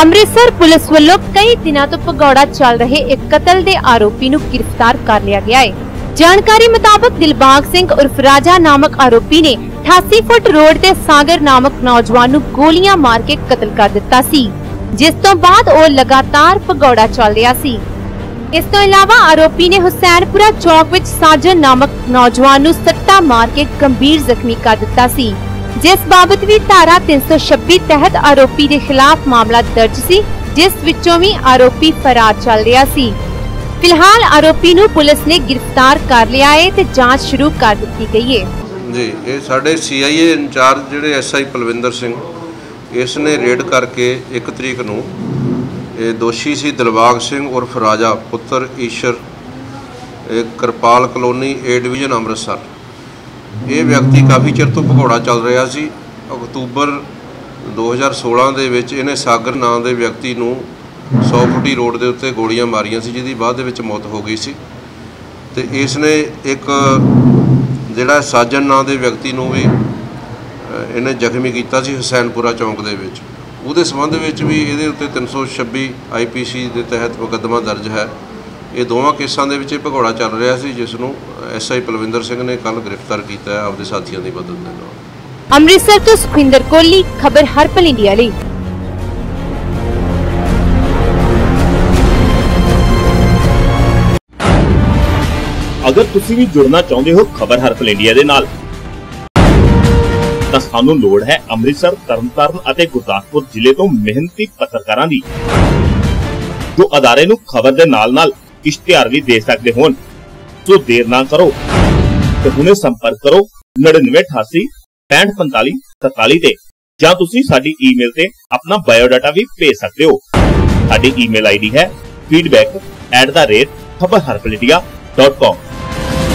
Amritsar police ਵੱਲੋਂ ਕਈ ਦਿਨਾਂ ਤੋਂ ਭਗੌੜਾ ਚੱਲ ਰਹੇ ਇੱਕ ਕਤਲ ਦੇ ਆਰੋਪੀ ਨੂੰ ਗ੍ਰਿਫਤਾਰ ਕਰ ਲਿਆ ਗਿਆ ਹੈ। ਜਾਣਕਾਰੀ ਮੁਤਾਬਕ ਦਿਲਬਾਗ ਸਿੰਘ ਉਰਫ ਰਾਜਾ ਨਾਮਕ ਆਰੋਪੀ ਨੇ 88 ਫੁੱਟ ਰੋਡ ਤੇ ਸਾਗਰ ਨਾਮਕ ਨੌਜਵਾਨ ਨੂੰ ਗੋਲੀਆਂ ਮਾਰ ਕੇ ਕਤਲ ਕਰ ਦਿੱਤਾ ਸੀ, ਜਿਸ ਤੋਂ ਬਾਅਦ ਉਹ ਲਗਾਤਾਰ ਭਗੌੜਾ ਚੱਲ ਰਿਹਾ ਸੀ। ਇਸ ਤੋਂ ਇਲਾਵਾ ਆਰੋਪੀ ਨੇ ਹੁਸੈਨਪੁਰਾ ਚੌਕ ਵਿੱਚ ਸਾਜਨ ਨਾਮਕ ਨੌਜਵਾਨ ਨੂੰ ਸੱਟਾ ਮਾਰ ਕੇ ਗੰਭੀਰ ਜ਼ਖਮੀ ਕਰ ਦਿੱਤਾ ਸੀ। ਜਿਸ ਬਾਬਤ ਵੀ ਧਾਰਾ 326 ਤਹਿਤ ਆਰੋਪੀ ਦੇ ਖਿਲਾਫ ਮਾਮਲਾ ਦਰਜ ਸੀ, ਜਿਸ ਵਿੱਚੋਂ ਵੀ ਆਰੋਪੀ ਫਰਾਰ ਚੱਲ ਰਿਹਾ ਸੀ। ਫਿਲਹਾਲ ਆਰੋਪੀ ਨੂੰ ਪੁਲਿਸ ਨੇ ਗ੍ਰਿਫਤਾਰ ਕਰ ਲਿਆ ਹੈ ਤੇ ਜਾਂਚ ਸ਼ੁਰੂ ਕਰ ਦਿੱਤੀ ਗਈ ਹੈ। ਜੀ, ਇਹ ਸਾਡੇ ਸੀਆਈਏ ਇੰਚਾਰਜ ਜਿਹੜੇ ਐਸਆਈ ਪਲਵਿੰਦਰ ਸਿੰਘ, ਇਸ ਨੇ ਰੇਡ ਕਰਕੇ 1 ਤਰੀਕ ਨੂੰ ਇਹ ਦੋਸ਼ੀ ਸੀ ਦਿਲਬਾਗ ਸਿੰਘ ਉਰਫ ਰਾਜਾ ਪੁੱਤਰ ਈਸ਼ਰ, ਇਹ Kirpal colony A division Amritsar. ਇਹ ਵਿਅਕਤੀ ਕਾਫੀ ਚਿਰ ਤੋਂ ਭਗੌੜਾ ਚੱਲ ਰਿਹਾ ਸੀ। ਅਕਤੂਬਰ 2016 ਦੇ ਵਿੱਚ ਇਹਨੇ ਸਾਗਰ ਨਾਂ ਦੇ ਵਿਅਕਤੀ ਨੂੰ 100 ਫੁੱਟੀ ਰੋਡ ਦੇ ਉੱਤੇ ਗੋਲੀਆਂ ਮਾਰੀਆਂ ਸੀ, ਜਿਹਦੀ ਬਾਅਦ ਦੇ ਵਿੱਚ ਮੌਤ ਹੋ ਗਈ ਸੀ। ਤੇ ਇਸ ਨੇ ਇੱਕ ਜਿਹੜਾ ਸਾਜਨ ਨਾਂ ਦੇ ਵਿਅਕਤੀ ਨੂੰ ਵੀ ਇਹਨੇ ਜ਼ਖਮੀ ਕੀਤਾ ਸੀ ਹੁਸੈਨਪੁਰਾ ਚੌਂਕ ਦੇ ਵਿੱਚ। ਉਹਦੇ ਸੰਬੰਧ ਵਿੱਚ ਵੀ ਇਹਦੇ ਉੱਤੇ 326 ਆਈਪੀਸੀ ਦੇ ਤਹਿਤ ਮੁਕੱਦਮਾ ਦਰਜ ਹੈ। ਇਹ ਦੋਵਾਂ ਕੇਸਾਂ ਦੇ ਵਿੱਚ ਇਹ ਭਗੌੜਾ ਚੱਲ ਰਿਹਾ ਸੀ, ਜਿਸ ਨੂੰ ਐਸਆਈ ਪਲਵਿੰਦਰ ਸਿੰਘ ਨੇ ਕੱਲ ਗ੍ਰਿਫਤਾਰ ਕੀਤਾ ਹੈ ਆਪਦੇ ਸਾਥੀਆਂ ਦੀ ਮਦਦ ਦੇ ਨਾਲ ਅੰਮ੍ਰਿਤਸਰ ਤੋਂ ਸੁਖਿੰਦਰ ਕੋਹਲੀ ਖਬਰ ਹਰਪਲ ਇੰਡੀਆ ਲਈ। ਅਗਰ ਤੁਸੀਂ ਵੀ ਜੁੜਨਾ ਚਾਹੁੰਦੇ ਹੋ ਖਬਰ ਹਰਫਲ ਇੰਡੀਆ ਦੇ ਨਾਲ ਤਾਂ ਸਾਨੂੰ ਲੋੜ ਹੈ ਅੰਮ੍ਰਿਤਸਰ ਤਰਨਤਾਰਨ ਅਤੇ ਗੁਰਦਾਸਪੁਰ ਜ਼ਿਲ੍ਹੇ ਤੋਂ ਮਿਹਨਤੀ ਪੱਤਰਕਾਰਾਂ ਦੀ ਜੋ ਅਦਾਰੇ ਨੂੰ ਖਬਰ ਦੇ ਨਾਲ-ਨਾਲ ਇਸ਼ਤਿਹਾਰ ਵੀ ਦੇ ਸਕਦੇ ਹੋਣ। ਸੋ ਦੇਰ ਨਾ ਕਰੋ ਤੇ ਹੁਣੇ ਸੰਪਰਕ ਕਰੋ 9988 6545 47 ਤੇ ਜਾਂ ਤੁਸੀਂ ਸਾਡੀ ਈਮੇਲ ਤੇ ਆਪਣਾ ਬਾਇਓਡਾਟਾ ਵੀ ਭੇਜ ਸਕਦੇ ਹੋ ਸਾਡੀ ਈਮੇਲ ਆਈਡੀ ਹੈ feedback@khabarharpaladia.com